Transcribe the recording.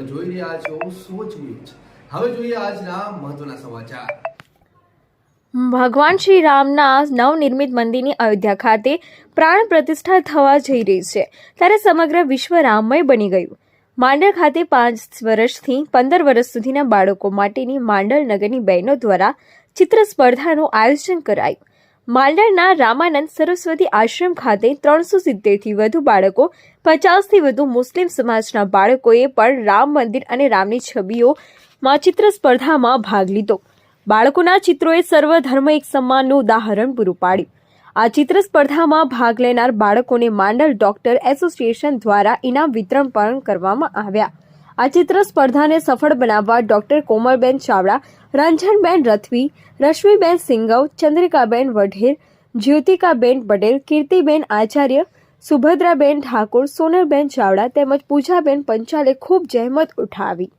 તમે જોઈ રહ્યા છો સોચ ન્યૂઝ હવે જોઈએ આજના મહત્વના સમાચાર. ભગવાન શ્રી રામના નવનિર્મિત મંદિરની અયોધ્યા ખાતે પ્રાણ પ્રતિષ્ઠા થવા જઈ રહી છે, ત્યારે સમગ્ર વિશ્વ રામમય બની ગયું. માંડળ ખાતે પાંચ વર્ષથી પંદર વર્ષ સુધીના બાળકો માટેની માંડળ નગરની બહેનો દ્વારા ચિત્ર સ્પર્ધાનું આયોજન કરાયું. માંડલના રામાનંદ સરસ્વતી આશ્રમ ખાતે ત્રણસો સિત્તેરથી વધુ બાળકો, પચાસથી વધુ મુસ્લિમ સમાજના બાળકોએ પણ રામ મંદિર અને રામની છબીઓમાં ચિત્ર સ્પર્ધામાં ભાગ લીધો. બાળકોના ચિત્રોએ સર્વ ધર્મ એક સન્માનનું ઉદાહરણ પૂરું પાડ્યું. આ ચિત્ર સ્પર્ધામાં ભાગ લેનાર બાળકોને માંડલ ડોક્ટર એસોસિએશન દ્વારા ઇનામ વિતરણ પણ કરવામાં આવ્યા. આ ચિત્ર સ્પર્ધાને સફળ બનાવવા ડોક્ટર કોમલબેન ચાવડા, રંજનબેન રથવી, રશ્મિબેન સિંગવ ચંદ્રિકાબેન વઢેર, જ્યોતિકાબેન પટેલ, કીર્તિબેન આચાર્ય, સુભદ્રાબેન ઠાકોર, સોનલબેન ચાવડા તેમજ પૂજાબેન પંચાલે ખૂબ જહેમત ઉઠાવી.